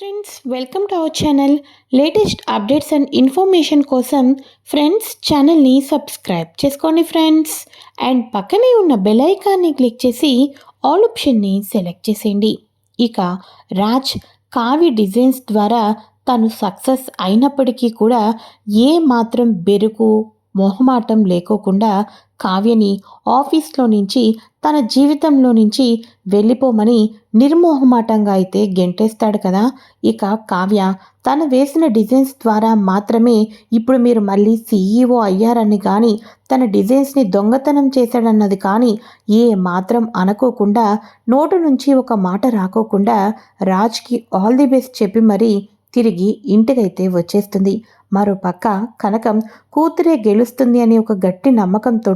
Friends welcome to our channel latest updates and information కోసం friends ఛానల్ని subscribe చేసుకోండి friends and పక్కనే ఉన్న బెల్ ఐకాన్ని క్లిక్ చేసి ఆల్ ఆప్షన్ని సెలెక్ట్ చేసేయండి. ఇక రాజ్ కావి డిజైన్స్ ద్వారా తను సక్సెస్ అయినప్పటికీ కూడా ఏ మాత్రం బెరుకు మొహమాటం లేకోకుండా కావ్యని ఆఫీస్లో నుంచి తన జీవితంలో నుంచి వెళ్ళిపోమని నిర్మోహమాటంగా అయితే గెంటేస్తాడు కదా. ఇక కావ్య తను వేసిన డిజైన్స్ ద్వారా మాత్రమే ఇప్పుడు మీరు మళ్ళీ సీఈఓ అయ్యారని కానీ తన డిజైన్స్ని దొంగతనం చేశాడన్నది కానీ ఏ మాత్రం అనుకోకుండా నోటు నుంచి ఒక మాట రాకోకుండా రాజ్కి ఆల్ ది బెస్ట్ చెప్పి మరీ తిరిగి ఇంటికైతే వచ్చేస్తుంది. మరోపక్క కనకం కూతురే గెలుస్తుంది అనే ఒక గట్టి నమ్మకంతో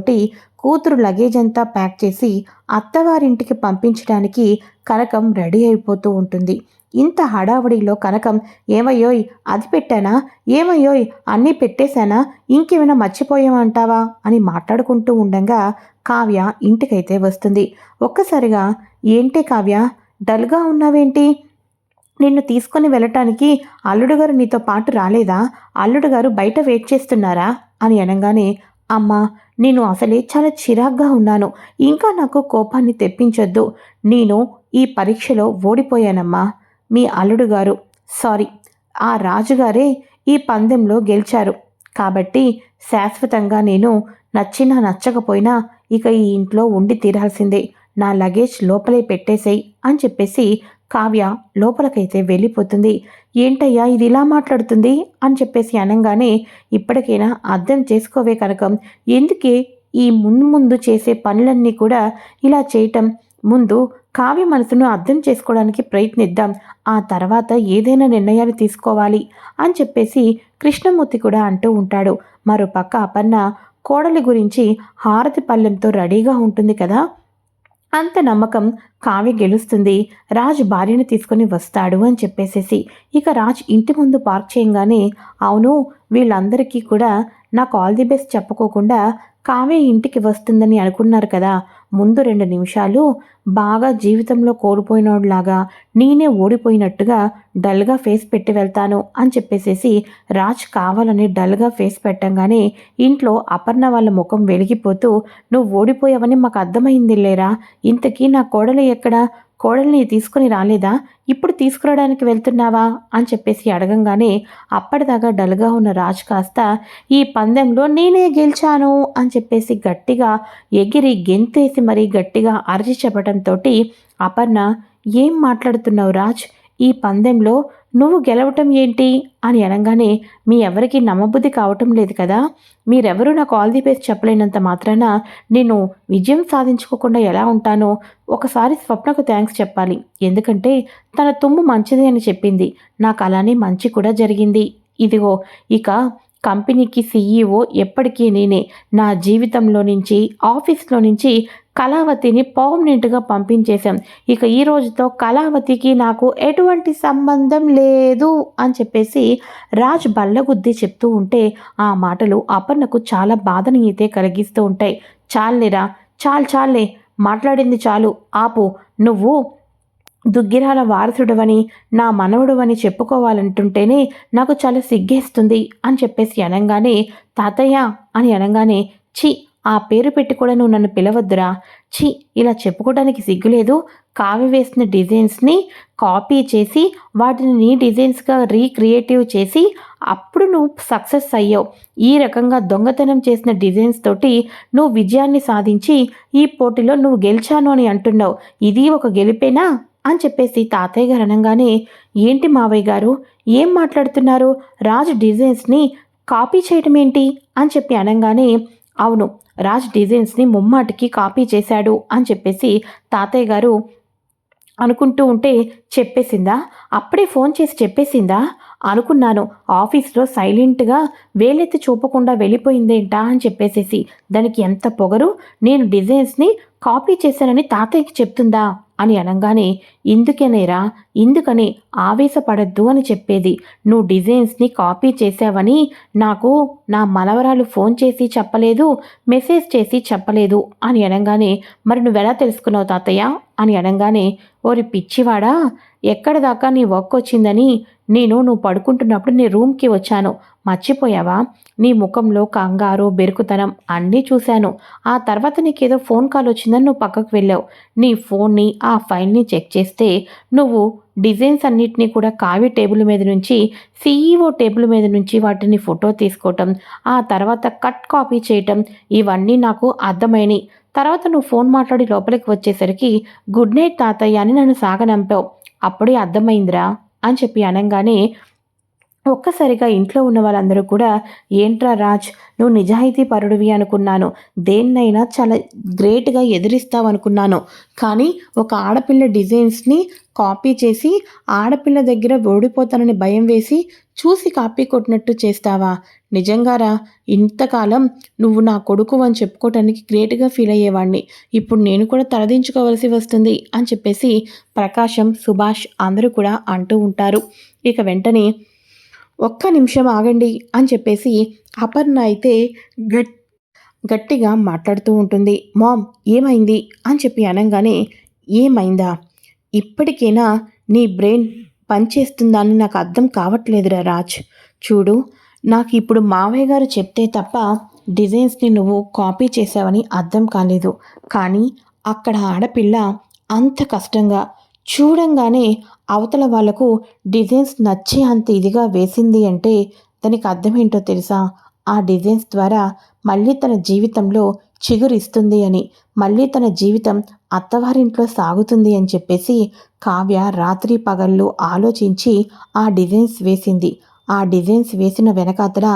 కూతురు లగేజ్ అంతా ప్యాక్ చేసి అత్తవారింటికి పంపించడానికి కనకం రెడీ అయిపోతూ ఉంటుంది. ఇంత హడావుడిలో కనకం ఏమయ్యోయ్ అది పెట్టానా? ఏమయ్యోయ్ అన్నీ పెట్టేశానా? ఇంకేమైనా మర్చిపోయామంటావా అని మాట్లాడుకుంటూ ఉండగా కావ్య ఇంటికైతే వస్తుంది. ఒక్కసారిగా ఏంటి కావ్య? డల్గా ఉన్నావేంటి? నిన్ను తీసుకొని వెళ్ళటానికి అల్లుడుగారు నీతో పాటు రాలేదా? అల్లుడుగారు బయట వెయిట్ చేస్తున్నారా? అని అనగానే అమ్మా నేను అసలే చాలా చిరాగ్గా ఉన్నాను. ఇంకా నాకు కోపాన్ని తెప్పించొద్దు. నేను ఈ పరీక్షలో ఓడిపోయానమ్మా. మీ అల్లుడుగారు సారీ ఆ రాజుగారే ఈ పందెంలో గెలిచారు. కాబట్టి శాశ్వతంగా నేను నచ్చినా నచ్చకపోయినా ఇక ఈ ఇంట్లో ఉండి తీరాల్సిందే. నా లగేజ్ లోపలే పెట్టేసేయి అని చెప్పేసి కావ్య లోపలికైతే వెళ్ళిపోతుంది. ఏంటయ్యా ఇది ఇలా మాట్లాడుతుంది? అని చెప్పేసి అనగానే ఇప్పటికైనా అర్థం చేసుకోవే కనకం ఎందుకే ఈ ముందు ముందు చేసే పనులన్నీ కూడా ఇలా చేయటం? ముందు కావ్య మనసును అర్థం చేసుకోవడానికి ప్రయత్నిద్దాం. ఆ తర్వాత ఏదైనా నిర్ణయాలు తీసుకోవాలి అని చెప్పేసి కృష్ణమూర్తి కూడా అంటూ ఉంటాడు. మరోపక్క అపర్ణ కోడలి గురించి హారతి పల్లెంతో రెడీగా ఉంటుంది కదా? అంత నమ్మకం కావ్య గెలుస్తుంది. రాజ్ భార్యను తీసుకొని వస్తాడు అని చెప్పేసేసి ఇక రాజ్ ఇంటి ముందు పార్క్ చేయంగానే అవును వీళ్ళందరికీ కూడా నాకు ఆల్ ది బెస్ట్ చెప్పుకోకుండా కావ్య ఇంటికి వస్తుందని అనుకున్నారు కదా. ముందు రెండు నిమిషాలు బాగా జీవితంలో కోల్పోయినోడ్లాగా నేనే ఓడిపోయినట్టుగా డల్గా ఫేస్ పెట్టి వెళ్తాను అని చెప్పేసేసి రాజ్ కావాలని డల్గా ఫేస్ పెట్టంగానే ఇంట్లో అపర్ణ వాళ్ళ ముఖం వెలిగిపోతూ నువ్వు ఓడిపోయావని మాకు అర్థమైంది లేరా ఇంతకీ నా కోడలు ఎక్కడా? కోడల్ని తీసుకుని రాలేదా? ఇప్పుడు తీసుకురావడానికి వెళ్తున్నావా? అని చెప్పేసి అడగంగానే అప్పటిదాకా డల్గా ఉన్న రాజ్ కాస్త ఈ పందెంలో నేనే గెలిచాను అని చెప్పేసి గట్టిగా ఎగిరి గెంతేసి మరీ గట్టిగా అరిచి చెప్పడంతో అపర్ణ ఏం మాట్లాడుతున్నావు రాజ్? ఈ పందెంలో నువ్వు గెలవటం ఏంటి? అని అనగానే మీ ఎవరికి నమ్మబుద్ధి కావటం లేదు కదా? మీరెవరూ నాకు ఆల్ ది బెస్ట్ చెప్పలేనంత మాత్రాన నేను విజయం సాధించుకోకుండా ఎలా ఉంటానో ఒకసారి స్వప్నకు థ్యాంక్స్ చెప్పాలి. ఎందుకంటే తన తుమ్ము మంచిది అని చెప్పింది. నాకు అలానే మంచి కూడా జరిగింది. ఇదిగో ఇక కంపెనీకి సీఈఓ ఎప్పటికీ నేనే. నా జీవితంలో నుంచి ఆఫీస్లో నుంచి కళావతిని పర్మనెంట్గా పంపించేశాం. ఇక ఈ రోజుతో కళావతికి నాకు ఎటువంటి సంబంధం లేదు అని చెప్పేసి రాజ్ బల్లగుద్ది చెప్తూ ఉంటే ఆ మాటలు అపర్ణకు చాలా బాధని అయితే కలిగిస్తూ ఉంటాయి. చాలేరా చాలు చాలే మాట్లాడింది చాలు. ఆపు. నువ్వు దుగ్గిరాల వారసుడవని నా మనవడువని చెప్పుకోవాలంటుంటేనే నాకు చాలా సిగ్గేస్తుంది అని చెప్పేసి అనగానే తాతయ్య అని అనగానే చి ఆ పేరు పెట్టి కూడా నువ్వు నన్ను పిలవద్దురా. చి ఇలా చెప్పుకోవడానికి సిగ్గులేదు. కావి వేసిన డిజైన్స్ని కాపీ చేసి వాటిని నీ డిజైన్స్గా రీక్రియేటివ్ చేసి అప్పుడు నువ్వు సక్సెస్ అయ్యావు. ఈ రకంగా దొంగతనం చేసిన డిజైన్స్ తోటి నువ్వు విజయాన్ని సాధించి ఈ పోటీలో నువ్వు గెలిచాను అని అంటున్నావు. ఇది ఒక గెలిపేనా? అని చెప్పేసి తాతయ్య గారు అనగానే ఏంటి మావయ్య గారు? ఏం మాట్లాడుతున్నారు? రాజు డిజైన్స్ని కాపీ చేయటం ఏంటి అని చెప్పి అనగానే అవును రాజ్ డిజైన్స్ని ముమ్మాటికి కాపీ చేశాడు అని చెప్పేసి తాతయ్య గారు అనుకుంటూ ఉంటే చెప్పేసిందా? అప్పుడే ఫోన్ చేసి చెప్పేసిందా? అనుకున్నాను. ఆఫీస్లో సైలెంట్గా వేలెత్తి చూపకుండా వెళ్ళిపోయిందేంటా అని చెప్పేసేసి దానికి ఎంత పొగరు? నేను డిజైన్స్ని కాపీ చేశానని తాతయ్యకి చెప్తుందా? అని అనగానే ఇందుకేనేరా ఇందుకని ఆవేశపడద్దు అని చెప్పేది. నువ్వు డిజైన్స్ని కాపీ చేసావని నాకు నా మనవరాలు ఫోన్ చేసి చెప్పలేదు మెసేజ్ చేసి చెప్పలేదు అని అనగానే మరి నువ్వెలా తెలుసుకున్నావు తాతయ్య? అని అనగానే ఓరి పిచ్చివాడా ఎక్కడ దాకా నీ వర్క్ వచ్చిందని నేను నువ్వు పడుకుంటున్నప్పుడు నీ రూమ్కి వచ్చాను. మర్చిపోయావా? నీ ముఖంలో కంగారు బెరుకుతనం అన్నీ చూశాను. ఆ తర్వాత నీకేదో ఫోన్ కాల్ వచ్చిందని నువ్వు పక్కకు వెళ్ళావు. నీ ఫోన్ని ఆ ఫైల్ని చెక్ చేస్తే నువ్వు డిజైన్స్ అన్నిటినీ కూడా కావి టేబుల్ మీద నుంచి సీఈఓ టేబుల్ మీద నుంచి వాటిని ఫోటో తీసుకోవటం ఆ తర్వాత కట్ కాపీ చేయటం ఇవన్నీ నాకు అర్థమైనవి తర్వాత నువ్వు ఫోన్ మాట్లాడి లోపలికి వచ్చేసరికి గుడ్ నైట్ తాతయ్య అని నన్ను సాగనంపావు. అప్పుడే అర్థమైందిరా అని చెప్పి అనగానే ఒక్కసారిగా ఇంట్లో ఉన్న వాళ్ళందరూ కూడా ఏంట్రా రాజ్ నువ్వు నిజాయితీ పరుడివి అనుకున్నాను. దేన్నైనా చాలా గ్రేట్గా ఎదిరిస్తావు అనుకున్నాను. కానీ ఒక ఆడపిల్ల డిజైన్స్ని కాపీ చేసి ఆడపిల్ల దగ్గర ఓడిపోతానని భయం వేసి చూసి కాపీ కొట్టినట్టు చేస్తావా? నిజంగారా ఇంతకాలం నువ్వు నా కొడుకు అని చెప్పుకోవటానికి గ్రేట్గా ఫీల్ అయ్యేవాడిని ఇప్పుడు నేను కూడా తలదించుకోవాల్సి వస్తుంది అని చెప్పేసి ప్రకాశం సుభాష్ అందరూ కూడా అంటూ ఉంటారు. ఇక వెంటనే ఒక్క నిమిషం ఆగండి అని చెప్పేసి అపర్ణ అయితే గట్ గట్టిగా మాట్లాడుతూ ఉంటుంది. మామ్ ఏమైంది? అని చెప్పి అనగానే ఏమైందా? ఇప్పటికైనా నీ బ్రెయిన్ పనిచేస్తుందని అని నాకు అర్థం కావట్లేదురా రాజ్. చూడు నాకు ఇప్పుడు మావయ్య గారు చెప్తే తప్ప డిజైన్స్ని నువ్వు కాపీ చేసావని అర్థం కాలేదు. కానీ అక్కడ ఆడపిల్ల అంత కష్టంగా చూడంగానే అవతల వాళ్ళకు డిజైన్స్ నచ్చే అంత ఇదిగా వేసింది అంటే దానికి అర్థమేంటో తెలుసా? ఆ డిజైన్స్ ద్వారా మళ్ళీ తన జీవితంలో చిగురిస్తుంది అని మళ్ళీ తన జీవితం అత్తవారింట్లో సాగుతుంది అని చెప్పేసి కావ్య రాత్రి పగళ్ళు ఆలోచించి ఆ డిజైన్స్ వేసింది. ఆ డిజైన్స్ వేసిన వెనకాతల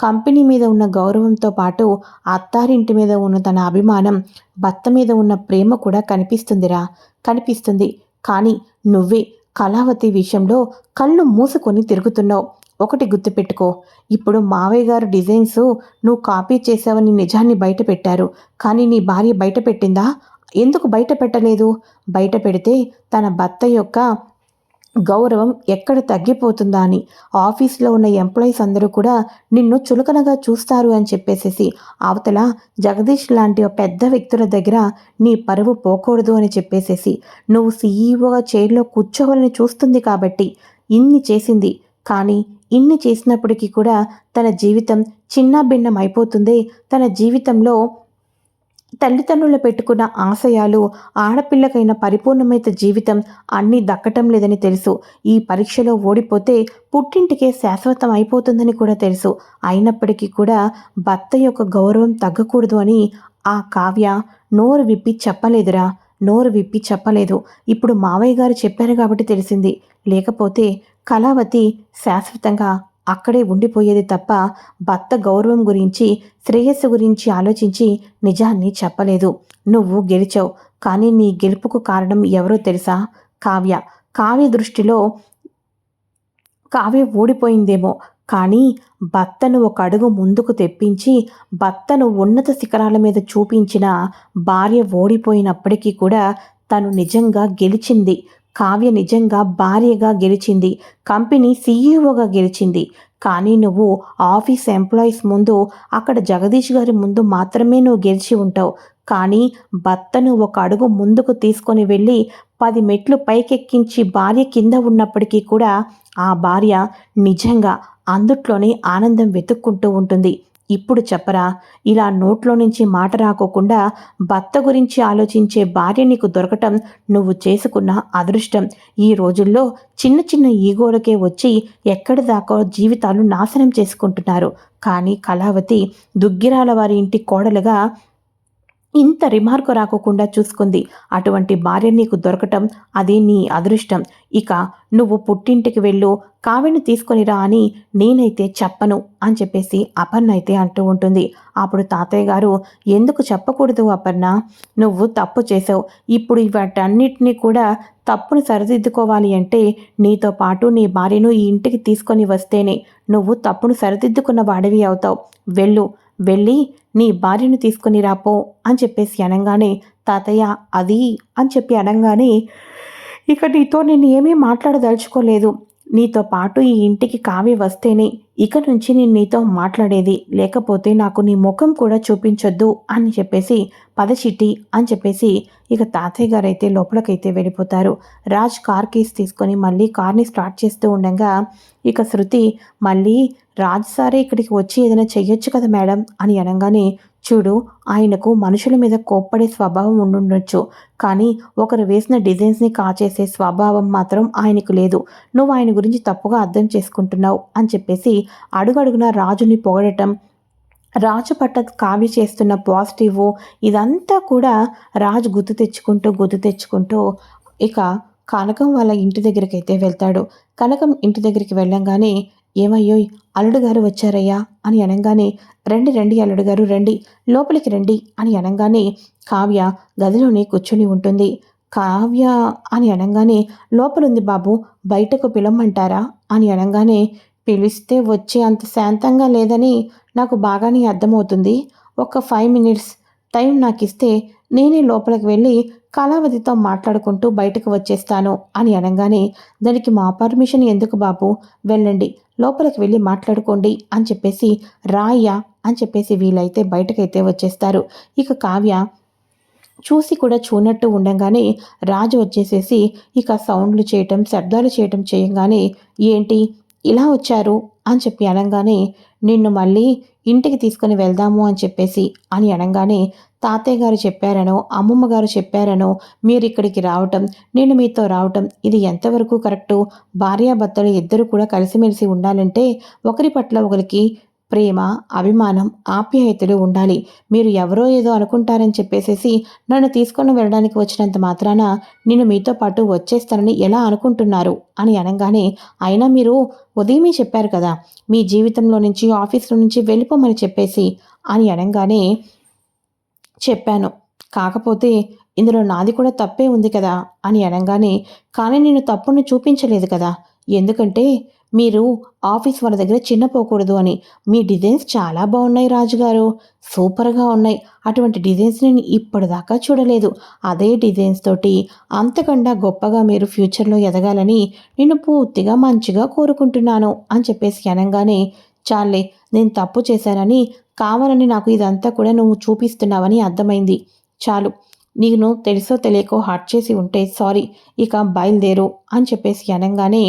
కంపెనీ మీద ఉన్న గౌరవంతో పాటు అత్తారింటి మీద ఉన్న తన అభిమానం భర్త మీద ఉన్న ప్రేమ కూడా కనిపిస్తుందిరా. కనిపిస్తుంది. కానీ నువ్వే కళావతి విషయంలో కళ్ళు మూసుకొని తిరుగుతున్నావు. ఒకటి గుర్తుపెట్టుకో. ఇప్పుడు మావయ్య గారు డిజైన్స్ నువ్వు కాపీ చేసావని నిజాన్ని బయట పెట్టారు. కానీ నీ భార్య బయట పెట్టిందా? ఎందుకు బయట పెట్టలేదు? బయట పెడితే తన భర్త యొక్క గౌరవం ఎక్కడ తగ్గిపోతుందా అని. ఆఫీస్లో ఉన్న ఎంప్లాయీస్ అందరూ కూడా నిన్ను చులకనగా చూస్తారు అని చెప్పేసేసి అవతల జగదీష్ లాంటి పెద్ద వ్యక్తుల దగ్గర నీ పరువు పోకూడదు అని చెప్పేసేసి నువ్వు సీఈఓగా చైర్లో కూర్చోవాలని చూస్తుంది కాబట్టి ఇన్ని చేసింది. కానీ ఇన్ని చేసినప్పటికీ కూడా తన జీవితం చిన్న భిన్నం అయిపోతుంది. తన జీవితంలో తల్లిదండ్రులు పెట్టుకున్న ఆశయాలు ఆడపిల్లకైన పరిపూర్ణమైన జీవితం అన్నీ దక్కటం లేదని తెలుసు. ఈ పరీక్షలో ఓడిపోతే పుట్టింటికే శాశ్వతం అయిపోతుందని కూడా తెలుసు. అయినప్పటికీ కూడా భర్త యొక్క గౌరవం తగ్గకూడదు అని ఆ కావ్య నోరు విప్పి చెప్పలేదురా నోరు విప్పి చెప్పలేదు. ఇప్పుడు మావయ్య గారు చెప్పారు కాబట్టి తెలిసింది. లేకపోతే కళావతి శాశ్వతంగా అక్కడే ఉండిపోయేది తప్ప భర్త గౌరవం గురించి శ్రేయస్సు గురించి ఆలోచించి నిజాన్ని చెప్పలేదు. నువ్వు గెలిచావు. కానీ నీ గెలుపుకు కారణం ఎవరో తెలుసా? కావ్య. కావ్య దృష్టిలో కావ్య ఓడిపోయిందేమో. కానీ భర్తను ఒక అడుగు ముందుకు తెప్పించి భర్తను ఉన్నత శిఖరాల మీద చూపించిన భార్య ఓడిపోయినప్పటికీ కూడా తను నిజంగా గెలిచింది. కావ్య నిజంగా భార్యగా గెలిచింది కంపెనీ సీఈఓగా గెలిచింది. కానీ నువ్వు ఆఫీస్ ఎంప్లాయీస్ ముందు అక్కడ జగదీష్ గారి ముందు మాత్రమే నువ్వు గెలిచి ఉంటావు. కానీ భర్తను ఒక అడుగు ముందుకు తీసుకొని వెళ్ళి పది మెట్లు పైకెక్కించి భార్య కింద ఉన్నప్పటికీ కూడా ఆ భార్య నిజంగా అందుట్లోనే ఆనందం వెతుక్కుంటూ ఉంటుంది. ఇప్పుడు చెప్పరా? ఇలా నోట్లో నుంచి మాట రాకోకుండా భర్త గురించి ఆలోచించే భార్య నీకు దొరకటం నువ్వు చేసుకున్న అదృష్టం. ఈ రోజుల్లో చిన్న చిన్న ఈగోలకే వచ్చి ఎక్కడి దాకా జీవితాలు నాశనం చేసుకుంటున్నారు. కానీ కళావతి దుగ్గిరాల వారి ఇంటి కోడలుగా ఇంత రిమార్కు రాకోకుండా చూసుకుంది. అటువంటి భార్య నీకు దొరకటం అది నీ అదృష్టం. ఇక నువ్వు పుట్టింటికి వెళ్ళు కావిని తీసుకొనిరా అని నేనైతే చెప్పను అని చెప్పేసి అపర్ణ అయితే అంటూ ఉంటుంది. అప్పుడు తాతయ్య గారు ఎందుకు చెప్పకూడదు అపర్ణ? నువ్వు తప్పు చేసావు. ఇప్పుడు వాటన్నిటినీ కూడా తప్పును సరిదిద్దుకోవాలి అంటే నీతో పాటు నీ భార్యను ఈ ఇంటికి తీసుకొని వస్తేనే నువ్వు తప్పును సరిదిద్దుకున్న వాడివి అవుతావు. వెళ్ళు వెళ్ళి నీ భార్యను తీసుకొని రాపో అని చెప్పేసి అనగానే తాతయ్య అది అని చెప్పి అనగానే ఇక నీతో నేను ఏమీ మాట్లాడదలుచుకోలేదు. నీతో పాటు ఈ ఇంటికి కావి వస్తేనే ఇక నుంచి నేను నీతో మాట్లాడేది లేకపోతే నాకు నీ ముఖం కూడా చూపించొద్దు అని చెప్పేసి పదచిట్టి అని చెప్పేసి ఇక తాతయ్య గారు అయితే లోపలికైతే వెళ్ళిపోతారు. రాజ్ కార్ కీస్ తీసుకొని మళ్ళీ కార్ని స్టార్ట్ చేస్తూ ఉండగా ఇక శృతి మళ్ళీ రాజ్ సారే ఇక్కడికి వచ్చి ఏదైనా చెయ్యొచ్చు కదా మేడం? అని అనగానే చూడు ఆయనకు మనుషుల మీద కోప్పడే స్వభావం ఉండుండొచ్చు కానీ ఒకరు వేసిన డిజైన్స్ని కాచేసే స్వభావం మాత్రం ఆయనకు లేదు. నువ్వు ఆయన గురించి తప్పుగా అర్థం చేసుకుంటున్నావు అని చెప్పేసి అడుగడుగున రాజుని పొగడటం రాజు పట్ల కావ్య చేస్తున్న పాజిటివ్ ఇదంతా కూడా రాజు గుర్తు తెచ్చుకుంటూ గుర్తు తెచ్చుకుంటూ ఇక కనకం వాళ్ళ ఇంటి దగ్గరికి అయితే వెళ్తాడు. కనకం ఇంటి దగ్గరికి వెళ్ళంగానే ఏమయ్యోయ్? అల్లుడుగారు వచ్చారయ్యా? అని అనగానే రండి రండి అల్లుడుగారు రండి. లోపలికి రండి అని అనగానే కావ్య గదిలోనే కూర్చుని ఉంటుంది. కావ్య అని అనగానే లోపలుంది బాబు బయటకు పిలవమంటారా? అని అనగానే పిలిస్తే వచ్చే అంత శాంతంగా లేదని నాకు బాగానే అర్థమవుతుంది. ఒక ఫైవ్ మినిట్స్ టైం నాకు ఇస్తే నేనే లోపలికి వెళ్ళి కళావతితో మాట్లాడుకుంటూ బయటకు వచ్చేస్తాను అని అనగానే దానికి మా పర్మిషన్ ఎందుకు బాబు? వెళ్ళండి లోపలికి వెళ్ళి మాట్లాడుకోండి అని చెప్పేసి రాయ్యా అని చెప్పేసి వీలైతే బయటకైతే వచ్చేస్తారు. ఇక కావ్య చూసి కూడా చూనట్టు ఉండగానే రాజు వచ్చేసేసి ఇక సౌండ్లు చేయటం శబ్దాలు చేయటం చేయగానే ఏంటి? ఇలా వచ్చారు అని చెప్పి అనగానే నిన్ను మళ్ళీ ఇంటికి తీసుకుని వెళ్దాము అని చెప్పేసి అని అనగానే తాతయ్య గారు చెప్పారనో అమ్మమ్మ గారు చెప్పారనో మీరు ఇక్కడికి రావటం నేను మీతో రావటం ఇది ఎంతవరకు కరెక్టు? భార్యాభర్తలు ఇద్దరు కూడా కలిసిమెలిసి ఉండాలంటే ఒకరి పట్ల ఒకరికి ప్రేమ అభిమానం ఆప్యాయతలు ఉండాలి. మీరు ఎవరో ఏదో అనుకుంటారని చెప్పేసేసి నన్ను తీసుకొని వెళ్ళడానికి వచ్చినంత మాత్రాన నేను మీతో పాటు వచ్చేస్తానని ఎలా అనుకుంటున్నారు? అని అనగానే అయినా మీరు ఉదయమే చెప్పారు కదా మీ జీవితంలో నుంచి ఆఫీస్లో నుంచి వెళ్ళిపోమని చెప్పేసి అని అనగానే చెప్పాను. కాకపోతే ఇందులో నాది కూడా తప్పే ఉంది కదా అని అనగానే కానీ నేను తప్పును చూపించలేదు కదా. ఎందుకంటే మీరు ఆఫీస్ వాళ్ళ దగ్గర చిన్నపోకూడదు అని. మీ డిజైన్స్ చాలా బాగున్నాయి రాజుగారు. సూపర్గా ఉన్నాయి. అటువంటి డిజైన్స్ నేను ఇప్పటిదాకా చూడలేదు. అదే డిజైన్స్ తోటి అంతకన్నా గొప్పగా మీరు ఫ్యూచర్లో ఎదగాలని నేను పూర్తిగా మంచిగా కోరుకుంటున్నాను అని చెప్పేసి అనగానే చాలే నేను తప్పు చేశానని కావాలని నాకు ఇదంతా కూడా నువ్వు చూపిస్తున్నావని అర్థమైంది. చాలు. నేను తెలుసో తెలియకో హర్ట్ చేసి ఉంటే సారీ ఇక బయలుదేరు అని చెప్పేసి అనగానే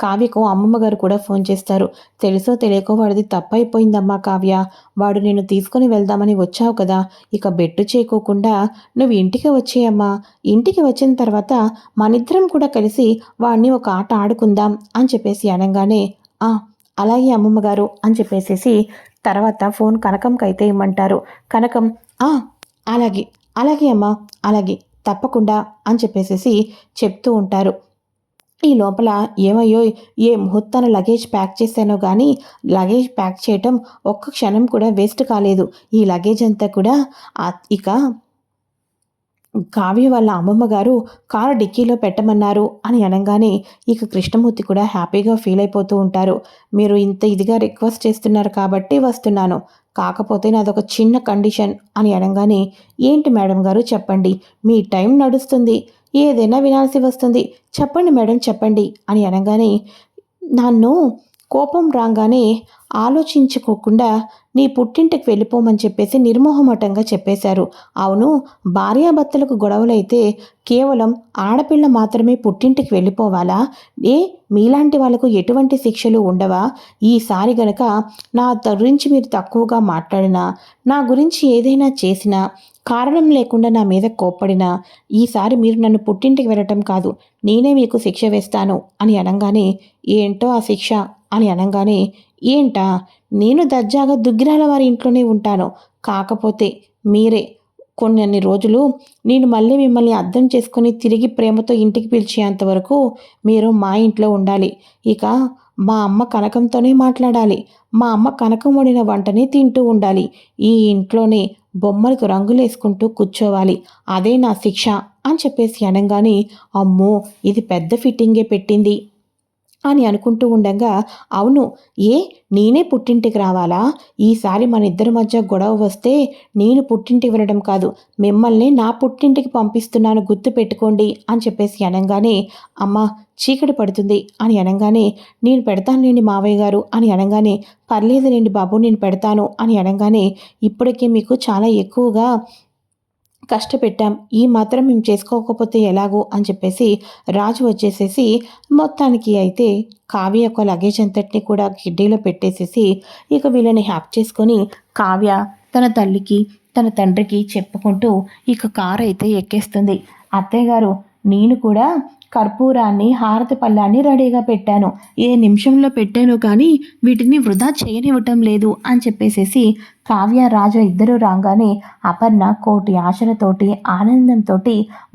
కావ్యకు అమ్మమ్మ గారు కూడా ఫోన్ చేస్తారు. తెలుసో తెలియకో వాడిది తప్పైపోయిందమ్మా కావ్య. వాడు నేను తీసుకుని వెళ్దామని వచ్చావు కదా. ఇక బెట్టు చేకోకుండా నువ్వు ఇంటికి వచ్చేయమ్మా. ఇంటికి వచ్చిన తర్వాత మనిద్దరం కూడా కలిసి వాడిని ఒక ఆట ఆడుకుందాం అని చెప్పేసి అనగానే ఆ అలాగే అమ్మమ్మ గారు అని చెప్పేసేసి తర్వాత ఫోన్ కనకంకి అయితే ఇమ్మంటారు. కనకం అలాగే అలాగే అమ్మా అలాగే తప్పకుండా అని చెప్పేసేసి చెప్తూ ఉంటారు. ఈ లోపల ఏమయ్యో ఏ ముహూర్తాన లగేజ్ ప్యాక్ చేశానో కానీ లగేజ్ ప్యాక్ చేయటం ఒక్క క్షణం కూడా వేస్ట్ కాలేదు. ఈ లగేజ్ అంతా కూడా ఇక కావ్య వాళ్ళ అమ్మమ్మ గారు కారు డిక్కీలో పెట్టమన్నారు అని అనగానే ఇక కృష్ణమూర్తి కూడా హ్యాపీగా ఫీల్ అయిపోతూ ఉంటారు. మీరు ఇంత ఇదిగా రిక్వెస్ట్ చేస్తున్నారు కాబట్టి వస్తున్నాను. కాకపోతే నాదొక చిన్న కండిషన్ అని అనగానే ఏంటి మేడం గారు చెప్పండి. మీ టైం నడుస్తుంది. ఏదైనా వినాల్సి వస్తుంది. చెప్పండి మేడం చెప్పండి అని అనగానే నన్ను కోపం రాగానే ఆలోచించుకోకుండా నీ పుట్టింటికి వెళ్ళిపోమని చెప్పేసి నిర్మోహమటంగా చెప్పేశారు. అవును భార్యాభర్తలకు గొడవలైతే కేవలం ఆడపిల్ల మాత్రమే పుట్టింటికి వెళ్ళిపోవాలా? ఏ మీలాంటి వాళ్ళకు ఎటువంటి శిక్షలు ఉండవా? ఈసారి గనక నా గురించి మీరు తక్కువగా మాట్లాడినా నా గురించి ఏదైనా చేసినా కారణం లేకుండా నా మీద కోప్పడినా ఈసారి మీరు నన్ను పుట్టింటికి వెళ్ళటం కాదు నేనే మీకు శిక్ష వేస్తాను అని అనగానే ఏంటో ఆ శిక్ష అని అనగానే ఏంటా? నేను దర్జాగా దుగ్గిరాల వారి ఇంట్లోనే ఉంటాను. కాకపోతే మీరే కొన్ని అన్ని రోజులు నేను మళ్ళీ మిమ్మల్ని అర్థం చేసుకుని తిరిగి ప్రేమతో ఇంటికి పిలిచేంత వరకు మీరు మా ఇంట్లో ఉండాలి. ఇక మా అమ్మ కనకంతోనే మాట్లాడాలి. మా అమ్మ కనకం వండిన వంటనే తింటూ ఉండాలి. ఈ ఇంట్లోనే బొమ్మలకు రంగులేసుకుంటూ కూర్చోవాలి. అదే నా శిక్ష అని చెప్పేసి అనగానే అమ్మో ఇది పెద్ద ఫిట్టింగే పెట్టింది. అని అనుకుంటూ ఉండగా అవును ఏ నేనే పుట్టింటికి రావాలా? ఈసారి మన ఇద్దరి మధ్య గొడవ వస్తే నేను పుట్టింటికి వెళ్ళడం కాదు మిమ్మల్ని నా పుట్టింటికి పంపిస్తున్నాను గుర్తు పెట్టుకోండి అని చెప్పేసి అనగానే అమ్మ చీకటి పడుతుంది అని అనగానే నేను పెడతానులేండి మావయ్య గారు అని అనగానే పర్లేదులేండి బాబు నేను పెడతాను అని అనగానే ఇప్పటికే మీకు చాలా ఎక్కువగా కష్టపెట్టాం. ఈ మాత్రం మేము చేసుకోకపోతే ఎలాగో అని చెప్పేసి రాజు వచ్చేసేసి మొత్తానికి అయితే కావ్య యొక్క లగేజ్ అంతటిని కూడా గిడ్డీలో పెట్టేసేసి ఇక వీళ్ళని హ్యాప్ చేసుకొని కావ్య తన తల్లికి తన తండ్రికి చెప్పుకుంటూ ఇక కారు అయితే ఎక్కేస్తుంది. అత్తయ్య గారు నేను కూడా కర్పూరాన్ని హారతి పళ్ళాన్ని రెడీగా పెట్టాను. ఏ నిమిషంలో పెట్టాను కానీ వీటిని వృధా చేయనివ్వటం లేదు అని చెప్పేసేసి కావ్య రాజు ఇద్దరు రాగానే అపర్ణ కోటి ఆశలతోటి ఆనందంతో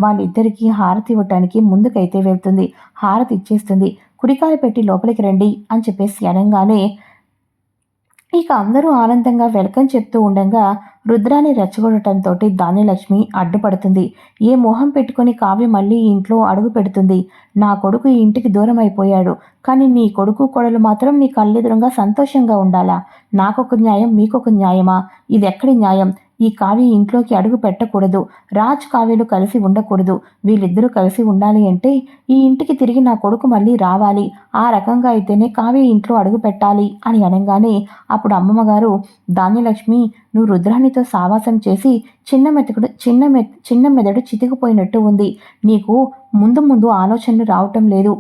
వాళ్ళిద్దరికీ హారతి ఇవ్వటానికి ముందుకైతే వెళ్తుంది. హారతి ఇచ్చేస్తుంది. కుడికాలు పెట్టి లోపలికి రండి అని చెప్పేసి అనగానే ఇక అందరూ ఆనందంగా వెల్కమ్ చెప్తూ ఉండగా రుద్రాన్ని రెచ్చగొట్టడంతో ధాన్యలక్ష్మి అడ్డుపడుతుంది. ఏ మొహం పెట్టుకుని కావ్య మళ్ళీ ఇంట్లో అడుగు పెడుతుంది. నా కొడుకు ఈ ఇంటికి దూరం అయిపోయాడు. కానీ నీ కొడుకు కొడలు మాత్రం నీ కళ్ళెదురుగా సంతోషంగా ఉండాలా? నాకొక న్యాయం మీకొక న్యాయమా? ఇది ఎక్కడి న్యాయం? ఈ కావ్య ఇంట్లోకి అడుగు పెట్టకూడదు. రాజ్ కావ్యలు కలిసి ఉండకూడదు. వీళ్ళిద్దరూ కలిసి ఉండాలి అంటే ఈ ఇంటికి తిరిగి నా కొడుకు మళ్ళీ రావాలి. ఆ రకంగా అయితేనే కావ్య ఇంట్లో అడుగు పెట్టాలి అని అనగానే అప్పుడు అమ్మమ్మగారు ధాన్యలక్ష్మి నువ్వు రుద్రాణితో సావాసం చేసి చిన్న మెతకుడు చిన్న మె చిన్న మెదడు చితికిపోయినట్టు ఉంది. నీకు ముందు ముందు ఆలోచనలు రావటం లేదు.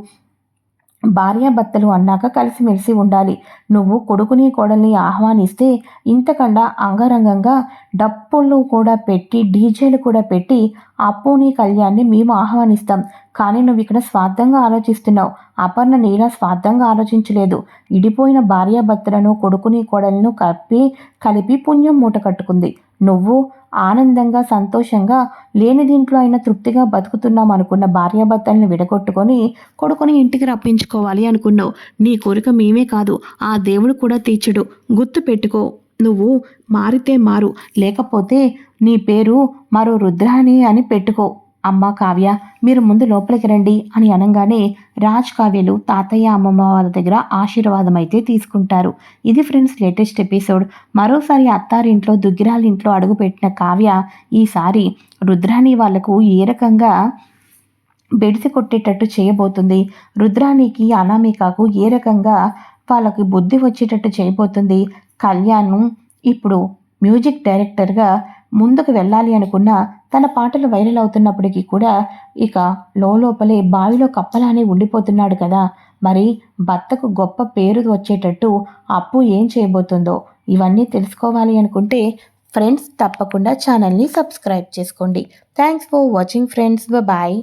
భార్యాభర్తలు అన్నాక కలిసిమెలిసి ఉండాలి. నువ్వు కొడుకుని కోడల్ని ఆహ్వానిస్తే ఇంతకన్నా అంగరంగంగా డప్పులు కూడా పెట్టి డీజేలు కూడా పెట్టి అప్పుని కళ్యాణ్ని మేము ఆహ్వానిస్తాం. కానీ నువ్వు ఇక్కడ స్వార్థంగా ఆలోచిస్తున్నావు. అపర్ణ నీలా స్వార్థంగా ఆలోచించలేదు. ఇడిపోయిన భార్యాభర్తలను కొడుకుని కోడలను కప్పి కలిపి పుణ్యం మూట కట్టుకుంది. నువ్వు ఆనందంగా సంతోషంగా లేని దీంట్లో అయినా తృప్తిగా బతుకుతున్నాం అనుకున్న భార్యాభర్తల్ని విడగొట్టుకొని కొడుకుని ఇంటికి రప్పించుకోవాలి అనుకున్నావు. నీ కోరిక మేమే కాదు ఆ దేవుడు కూడా తీర్చడు. గుర్తు పెట్టుకో నువ్వు మారితే మారు లేకపోతే నీ పేరు మరో రుద్రాణి అని పెట్టుకో. అమ్మ కావ్య మీరు ముందు లోపలికి రండి అని అనగానే రాజ్ కావ్యలు తాతయ్య అమ్మమ్మ వాళ్ళ దగ్గర ఆశీర్వాదం అయితే తీసుకుంటారు. ఇది ఫ్రెండ్స్ లేటెస్ట్ ఎపిసోడ్. మరోసారి అత్తారింట్లో దుగ్గిరాలింట్లో అడుగుపెట్టిన కావ్య ఈసారి రుద్రాణి వాళ్ళకు ఏ రకంగా బెడిసి కొట్టేటట్టు చేయబోతుంది? రుద్రాణికి అనామికకు ఏ రకంగా వాళ్ళకి బుద్ధి వచ్చేటట్టు చేయబోతుంది? కళ్యాణ్ ఇప్పుడు మ్యూజిక్ డైరెక్టర్గా ముందుకు వెళ్ళాలి అనుకున్న తన పాటలు వైరల్ అవుతున్నప్పటికీ కూడా ఇక లోపలే బావిలో కప్పలానే ఉండిపోతున్నాడు కదా. మరి భర్తకు గొప్ప పేరు వచ్చేటట్టు అప్పు ఏం చేయబోతుందో ఇవన్నీ తెలుసుకోవాలి అనుకుంటే ఫ్రెండ్స్ తప్పకుండా ఛానల్ని సబ్స్క్రైబ్ చేసుకోండి. Thanks for watching friends. Bye